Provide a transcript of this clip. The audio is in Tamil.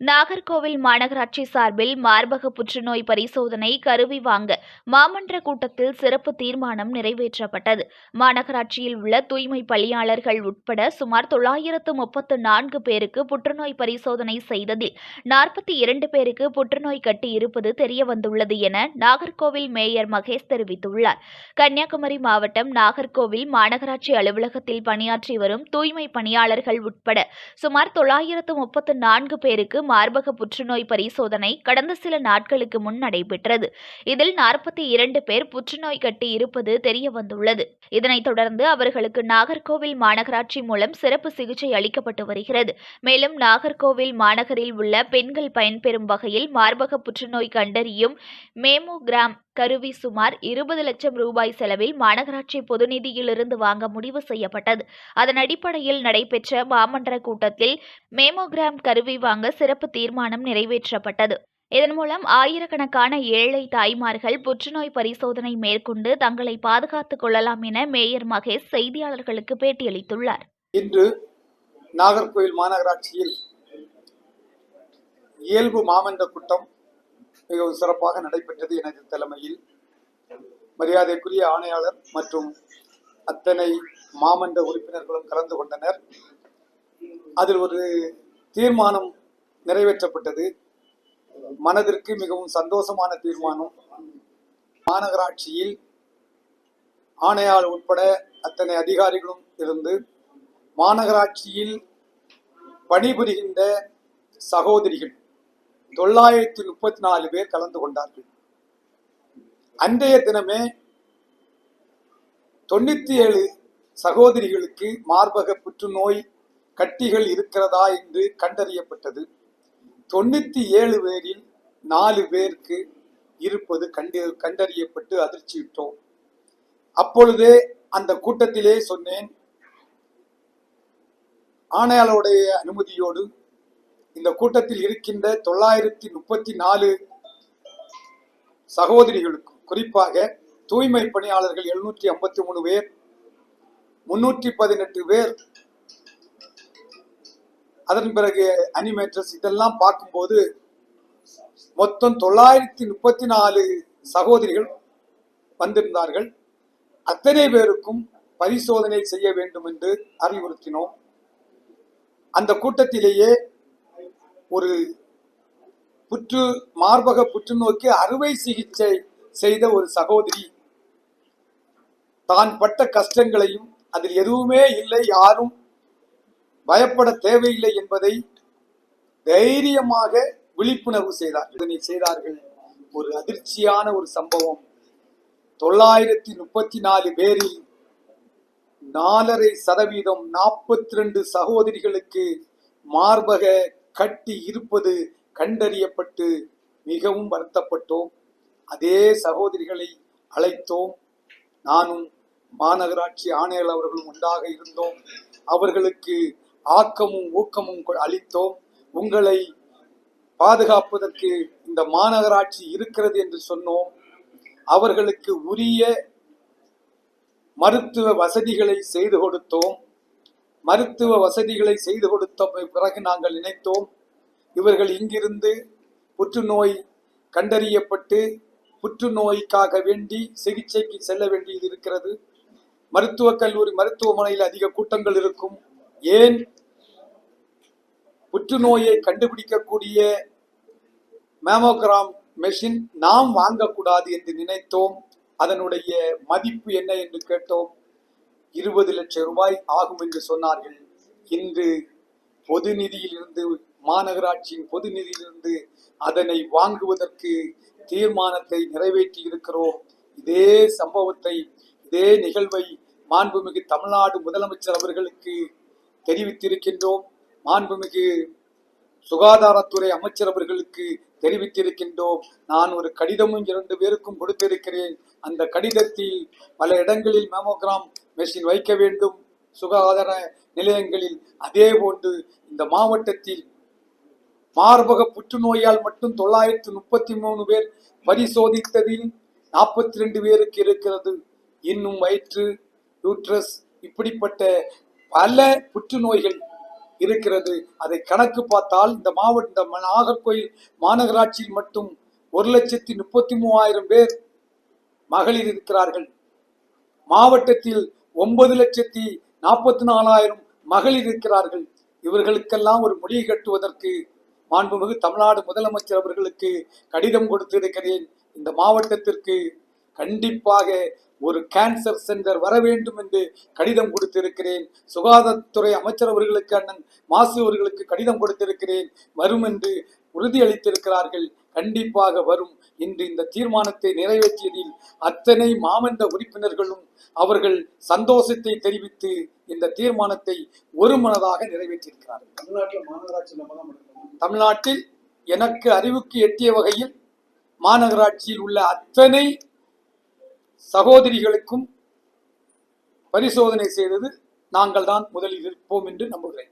நாகர்கோவில் மாநகராட்சி சார்பில் மார்பக புற்றுநோய் பரிசோதனை கருவி வாங்க மாமன்ற கூட்டத்தில் சிறப்பு தீர்மானம் நிறைவேற்றப்பட்டது. மாநகராட்சியில் உள்ள தூய்மை பணியாளர்கள் உட்பட சுமார் தொள்ளாயிரத்து முப்பத்து நான்கு பேருக்கு புற்றுநோய் பரிசோதனை செய்ததில் நாற்பத்தி இரண்டு பேருக்கு புற்றுநோய் கட்டி இருப்பது தெரியவந்துள்ளது என நாகர்கோவில் மேயர் மகேஷ் தெரிவித்துள்ளார். கன்னியாகுமரி மாவட்டம் நாகர்கோவில் மாநகராட்சி அலுவலகத்தில் பணியாற்றி வரும் தூய்மை பணியாளர்கள் உட்பட சுமார் தொள்ளாயிரத்து முப்பத்து நான்கு பேருக்கு மார்பக புற்றுநோய் பரிசோதனை கடந்த சில நாட்களுக்கு முன் நடைபெற்றது. இதில் நாற்பத்தி இரண்டு பேர் புற்றுநோய் கட்டி இருப்பது தெரிய வந்துள்ளது இதனைத் தொடர்ந்து அவர்களுக்கு நாகர்கோவில் மாநகராட்சி மூலம் சிறப்பு சிகிச்சை அளிக்கப்பட்டு வருகிறது. மேலும் நாகர்கோவில் மாநகரில் உள்ள பெண்கள் பயன்பெறும் வகையில் மார்பக புற்றுநோய் கண்டறியும் மேமோகிராம் கருவி சுமார் இருபது லட்சம் ரூபாய் செலவில் மாநகராட்சி பொதுநிதியிலிருந்து வாங்க முடிவு செய்யப்பட்டது. அதன் அடிப்படையில் நடைபெற்ற மாமன்ற கூட்டத்தில் மேமோகிராம் கருவி வாங்க சிறப்பு தீர்மானம் நிறைவேற்றப்பட்டது. இதன் மூலம் ஆயிரக்கணக்கான ஏழை தாய்மார்கள் புற்றுநோய் பரிசோதனை மேற்கொண்டு தங்களை பாதுகாத்துக் கொள்ளலாம் என மேயர் மகேஷ் செய்தியாளர்களுக்கு பேட்டியளித்துள்ளார். இன்று நாகர்கோவில் மாநகராட்சியில் இயல்பு மாமன்ற கூட்டம் மிகவும் சிறப்பாக நடைபெற்றது எனது தலைமையில். மரியாதைக்குரிய ஆணையாளர் மற்றும் அத்தனை மாமன்ற உறுப்பினர்களும் கலந்து கொண்டனர். அதில் ஒரு தீர்மானம் நிறைவேற்றப்பட்டது. மனதிற்கு மிகவும் சந்தோஷமான தீர்மானம். மாநகராட்சியில் ஆணையாளர் உட்பட அத்தனை அதிகாரிகளும் இருந்து மாநகராட்சியில் பணிபுரிகின்ற சகோதரிகள் தொள்ளாயிரத்தி முப்பத்தி நாலு பேர் கலந்து கொண்டார்கள். அன்றைய தினமே தொண்ணூத்தி ஏழு சகோதரிகளுக்கு மார்பக புற்றுநோய் கட்டிகள் இருக்கிறதா என்று கண்டறியப்பட்டது. தொண்ணூத்தி ஏழு பேரில் நாலு பேருக்கு இருப்பது கண்டு கண்டறியப்பட்டு அதிர்ச்சியிட்டோம் அப்பொழுதே அந்த கூட்டத்திலே சொன்னேன் ஆணையாளருடைய அனுமதியோடு இந்த கூட்டத்தில் இருக்கின்ற தொள்ளாயிரத்தி முப்பத்தி நாலு சகோதரிகளுக்கு குறிப்பாக தூய்மை பணியாளர்கள் எழுநூற்றி ஐம்பத்தி மூணு பேர் முன்னூற்றி பதினெட்டு பேர். அதன் பிறகு அனிமேட்டர்ஸ் இதெல்லாம் பார்க்கும்போது மொத்தம் தொள்ளாயிரத்தி முப்பத்தி நாலு சகோதரிகள் வந்திருந்தார்கள். அத்தனை பேருக்கும் பரிசோதனை செய்ய வேண்டும் என்று அறிவுறுத்தினோம். அந்த கூட்டத்திலேயே ஒரு புற்று மார்பக புற்றுநோய்க்கு அறுவை சிகிச்சை செய்த ஒரு சகோதரி. தான் பட்ட கஷ்டங்களையும் அதில் எதுவுமே இல்லை யாரும் பயப்பட தேவையில்லை என்பதை தைரியமாக விழிப்புணர்வு செய்தார் இதனை செய்தார்கள். ஒரு அதிர்ச்சியான ஒரு சம்பவம். தொள்ளாயிரத்தி முப்பத்தி நாலு பேரில் நாலரை சதவீதம் நாற்பத்தி ரெண்டு சகோதரிகளுக்கு மார்பக கட்டி இருப்பது கண்டறியப்பட்டு மிகவும் வருத்தப்பட்டோம். அதே சகோதரிகளை அழைத்தோம். நானும் மாநகராட்சி ஆணையர் அவர்களும் ஒன்றாக இருந்தோம். அவர்களுக்கு ஆக்கமும் ஊக்கமும் கொ- அளித்தோம். உங்களை பாதுகாப்பதற்கு இந்த மாநகராட்சி இருக்கிறது என்று சொன்னோம். அவர்களுக்கு உரிய மருத்துவ வசதிகளை செய்து கொடுத்தோம். மருத்துவ வசதிகளை செய்து கொடுத்த பிறகு நாங்கள் நினைத்தோம் இவர்கள் இங்கிருந்து புற்றுநோய் கண்டறியப்பட்டு புற்றுநோய்க்காக வேண்டி சிகிச்சைக்கு செல்ல வேண்டியது இருக்கிறது. மருத்துவக் கல்லூரி மருத்துவமனையில் அதிக கூட்டங்கள் இருக்கும். ஏன்? புற்றுநோயை கண்டுபிடிக்கக்கூடிய மேமோகிராம் மெஷின் நாம் வாங்கக்கூடாது என்று நினைத்தோம். அதனுடைய மதிப்பு என்ன என்று கேட்டோம். இருபது லட்சம் ரூபாய் ஆகும் என்று சொன்னார்கள். இன்று பொது நிதியிலிருந்து மாநகராட்சியின் பொது நிதியிலிருந்து அதனை வாங்குவதற்கு தீர்மானத்தை நிறைவேற்றி இருக்கிறோம் இதே சம்பவத்தை இதே நிகழ்வை மாண்புமிகு தமிழ்நாடு முதலமைச்சர் அவர்களுக்கு தெரிவித்திருக்கின்றோம். மாண்புமிகு சுகாதாரத்துறை அமைச்சர் அவர்களுக்கு தெரிவித்திருக்கின்றோம். நான் ஒரு கடிதமும் இரண்டு பேருக்கும் கொடுத்திருக்கிறேன். அந்த கடிதத்தில் பல இடங்களில் மேமோகிராம் மெஷின் வைக்க வேண்டும். சுகாதார நிலையங்களில் அதே போன்று இந்த மாவட்டத்தில் மார்பக புற்றுநோயால் மட்டும் தொள்ளாயிரத்து முப்பத்தி மூணு பேர் பரிசோதித்ததில் நாற்பத்தி ரெண்டு பேருக்கு இருக்கிறது. இன்னும் வயிற்று யூட்ரஸ் இப்படிப்பட்ட பல புற்றுநோய்கள் இருக்கிறது. அதை கணக்கு பார்த்தால் இந்த மாவட்ட ம- நாகர்கோயில் மாநகராட்சியில் மட்டும் ஒரு லட்சத்தி முப்பத்தி மூவாயிரம் பேர் மகளிர் இருக்கிறார்கள். மாவட்டத்தில் ஒன்பது லட்சத்தி நாற்பத்தி நாலாயிரம் மகளிர் இருக்கிறார்கள். இவர்களுக்கெல்லாம் ஒரு முடிவு கட்டுவதற்கு மாண்புமிகு தமிழ்நாடு முதலமைச்சர் அவர்களுக்கு கடிதம் கொடுத்திருக்கிறேன். இந்த மாவட்டத்திற்கு கண்டிப்பாக ஒரு கேன்சர் சென்டர் வர வேண்டும் என்று கடிதம் கொடுத்திருக்கிறேன். சுகாதாரத்துறை அமைச்சர் அவர்களுக்கு அண்ணன் மாசு அவர்களுக்கு கடிதம் கொடுத்திருக்கிறேன். வரும் என்று உறுதியளித்திருக்கிறார்கள். கண்டிப்பாக வரும். இன்று இந்த தீர்மானத்தை நிறைவேற்றியதில் அத்தனை மாமன்ற உறுப்பினர்களும் அவர்கள் சந்தோஷத்தை தெரிவித்து இந்த தீர்மானத்தை ஒருமனதாக நிறைவேற்றியிருக்கிறார்கள். தமிழ்நாட்டில் மாநகராட்சி தமிழ்நாட்டில் எனக்கு அறிவுக்கு எட்டிய வகையில் மாநகராட்சியில் உள்ள அத்தனை சகோதரிகளுக்கும் பரிசோதனை செய்தது நாங்கள் தான் முதலில் இருப்போம் என்று நம்புகிறேன்.